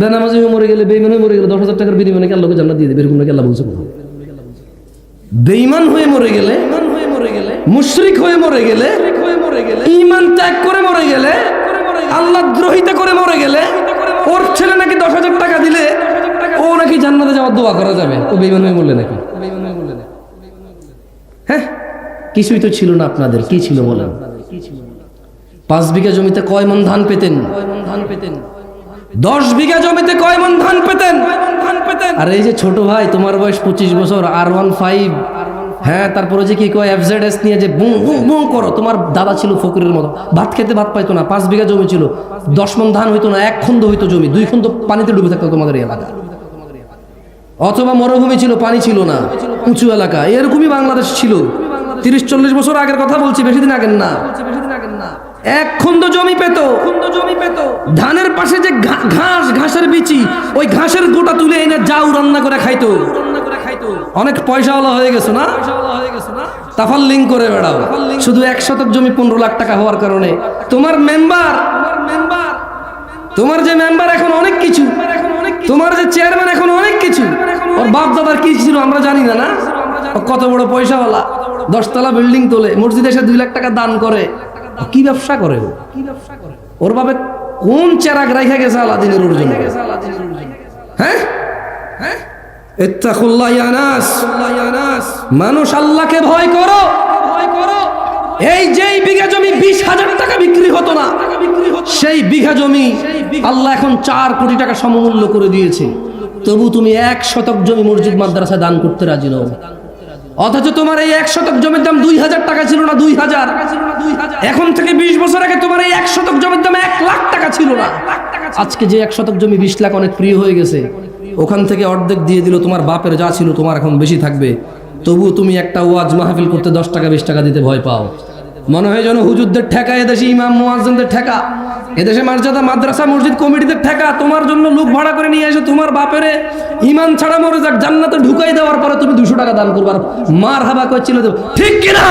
বেনামাজি হয়ে মরে গেলে, বেইমান হয়ে মরে গেলে দশ হাজার টাকার বিনিময়ে আল্লাহকে জান্নাত দিয়ে দেবে? এরকম নাকি আল্লাহ বলছে কোথাও? বেইমান হয়ে মরে গেলে, মুশরিক হয়ে মরে গেলে ইমান ত্যাগ করে মরে গেলে, আল্লাহ দ্রোহিতা করে মরে গেলে, ওর ছেলে নাকি দশ হাজার টাকা দিলে, ও নাকি জান্নাতে যাওয়ার দোয়া করা যাবে? ও বেইমান হয়ে মরলে নাকি? হ্যাঁ কিছুই তো ছিল না আপনাদের, কি ছিল বলেন? পাঁচ বিঘা জমিতে কয় মন ধান পেতেন কয় মন ধান পেতেন? দশ বিঘা জমিতে কয় মন ধান পেতেন? আর এই যে ছোট ভাই, তোমার বয়স পঁচিশ বছর, আর ওয়ান ফাইভ। হ্যাঁ তারপরে যে কি কয় এফজেড এস নিয়ে যে বুঁ বুঁ করো, তোমার দাদা ছিল ফকিরের মতো। ভাত খেতে ভাত পাইতো না, পাঁচ বিঘা জমি ছিল। দশ মন ধান হইতো না, এক খন্দ হইতো জমি, দুই খন্দ পানিতে ডুবে থাকতো তোমাদের এলাকা। অথবা মরুভূমি ছিল, পানি ছিল না, উঁচু এলাকা, এরকমই বাংলাদেশ ছিল। তিরিশ চল্লিশ বছর আগের কথা বলছি, বেশি দিন আগের না। এক খন্দ জমি পেত। খুন্দ জমি পেত ধানের পাশে যে ঘাস, ঘাসের বিচি, ওই ঘাসের গোটা তুলে এনে যাও রান্না করে খাইতো। অনেক পয়সাওয়ালা হয়ে গেছো না? তাফাল্লিং করে বেড়াও। শুধু এক শতক জমি পনেরো লাখ টাকা হওয়ার কারণে। তোমার মেম্বার, তোমার যে মেম্বার এখন অনেক কিছু। তোমার যে চেয়ারম্যান এখন অনেক কিছু। ওর বাপ দাদার কি ছিল আমরা জানি না না? কত বড় পয়সাওয়ালা। দশতলা বিল্ডিং তোলে, মসজিদে এসে দুই লাখ টাকা দান করে। কি ব্যবসা ও? কি ব্যবসা করে ওর বাপে কোন চেরাগ রাইখা গেছে আলাদিনের অর্জুন? হ্যাঁ? হ্যাঁ? নাস। মানুষ আল্লাহকে করো ভয় করো। এই যেই বিঘা জমি বিশ হাজার টাকা বিক্রি হতো না, সেই বিঘা জমি আল্লাহ এখন চার কোটি টাকা সমমূল্য করে দিয়েছে। তবু তুমি এক শতক জমি মসজিদ, মাদ্রাসায় দান করতে রাজি নও। অথচ তোমার এই এক শতক জমির দাম দুই হাজার টাকা ছিল না, দুই হাজার। এখন থেকে বিশ বছর আগে তোমার এই এক শতক জমির দাম এক লাখ টাকা ছিল না। আজকে যে এক শতক জমি বিশ লাখ অনেক প্রিয় হয়ে গেছে, ওখান থেকে অর্ধেক দিয়ে দিল তোমার বাপের, যা ছিল তোমার এখন বেশি থাকবে। তবুও তুমি একটা ওয়াজ মাহফিল করতে দশ টাকা, বিশ টাকা দিতে ভয় পাও। মনে হয় যেন হুজুরদের ঠেকা এদেশে ইমাম মুয়াজ্জিনদের ঠেকা। এদেশে মর্যাদা মাদ্রাসা মসজিদ কমিটিদের ঠেকা। তোমার জন্য লোক ভাড়া করে নিয়ে এসে তোমার বাপেরে ইমান ছাড়া মরে যাক জান্নাতে ঢুকাই দেওয়ার পরে তুমি দুশো টাকা দান করবার মার হাবা করছিল ঠিক কিনা?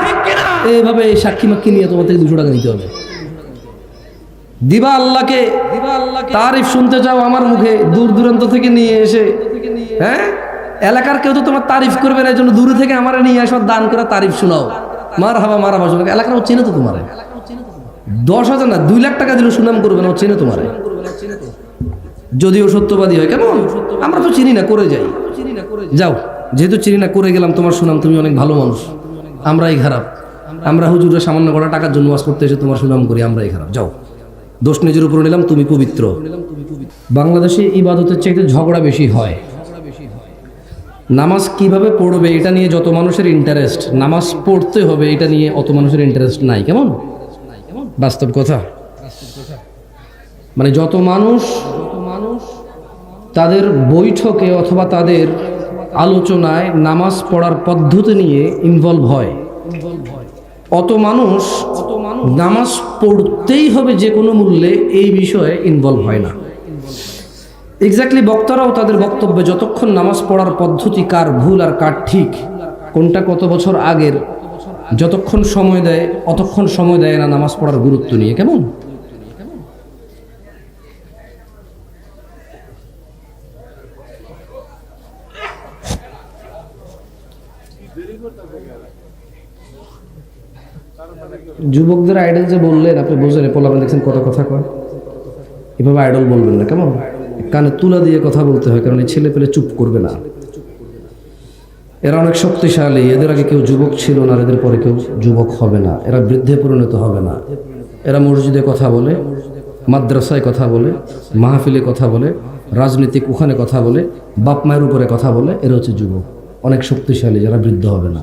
ঠিক কিনা? এইভাবে এই সাক্ষী মাক্ষী নিয়ে তোমার থেকে দুশো টাকা নিতে হবে। দিবা আল্লাহকে দিবা আল্লাহকে। তারিফ শুনতে চাও আমার মুখে দূর দূরান্ত থেকে নিয়ে এসে। হ্যাঁ? এলাকার কেউ তো তোমার তারিফ করবে না এই জন্য দূরে থেকে আমার নিয়ে আসো দান করে তারিফ শোনাও। মার হাবা মার হাবা শোনাও এলাকার ও চেনে তো তোমার। দশ হাজার না, দুই লাখ টাকা দিলে সুনাম করবে না, ও চেনে তোমার। যদিও সত্যবাদী হয় কেন আমরা তো চিনি না, করে যাই। যাও, যেহেতু চিনি না, করে গেলাম, তোমার সুনাম, তুমি অনেক ভালো মানুষ। আমরাই খারাপ। আমরা হুজুরের সামান্য কটা টাকার জন্য ওয়াজ করতে এসে তোমার সুনাম করি, আমরাই খারাপ। যাও। দোষ নিজের উপর নিলাম, তুমি পবিত্র। বাংলাদেশে ইবাদতের চাইতে ঝগড়া বেশি হয়। নামাজ কীভাবে পড়বে, এটা নিয়ে যত মানুষের ইন্টারেস্ট নামাজ পড়তে হবে, এটা নিয়ে অত মানুষের ইন্টারেস্ট নাই, কেমন? বাস্তব কথা। মানে যত মানুষ, তাদের বৈঠকে অথবা তাদের আলোচনায় নামাজ পড়ার পদ্ধতি নিয়ে ইনভলভ হয়। অত মানুষ নামাজ পড়তেই হবে যে কোনো মূল্যে, এই বিষয়ে ইনভলভ হয় না। এক্স্যাক্টলি বক্তারাও তাদের বক্তব্যে যতক্ষণ নামাজ পড়ার পদ্ধতি কার ভুল আর কার ঠিক, কোনটা কত বছর আগের, যতক্ষণ সময় দেয়, অতক্ষণ সময় দেয় না নামাজ পড়ার গুরুত্ব নিয়ে, কেমন? যুবকদের আইডল যে বললেন, আপনি বোঝেন পোলাপেন দেখছেন কত কথা কয়। এভাবে আইডল বলবেন না, কেমন? কানে তুলা দিয়ে কথা বলতে হয়, কারণ এই ছেলে পেলে চুপ করবে না। এরা অনেক শক্তিশালী, এদের আগে কেউ যুবক ছিল না এদের পরে কেউ যুবক হবে না। এরা বৃদ্ধে পরিণত হবে না। এরা মসজিদে কথা বলে, মাদ্রাসায় কথা বলে, মাহফিলে কথা বলে, রাজনীতিক ওখানে কথা বলে, বাপ মায়ের উপরে কথা বলে, এরা হচ্ছে যুবক। অনেক শক্তিশালী, যারা বৃদ্ধ হবে না।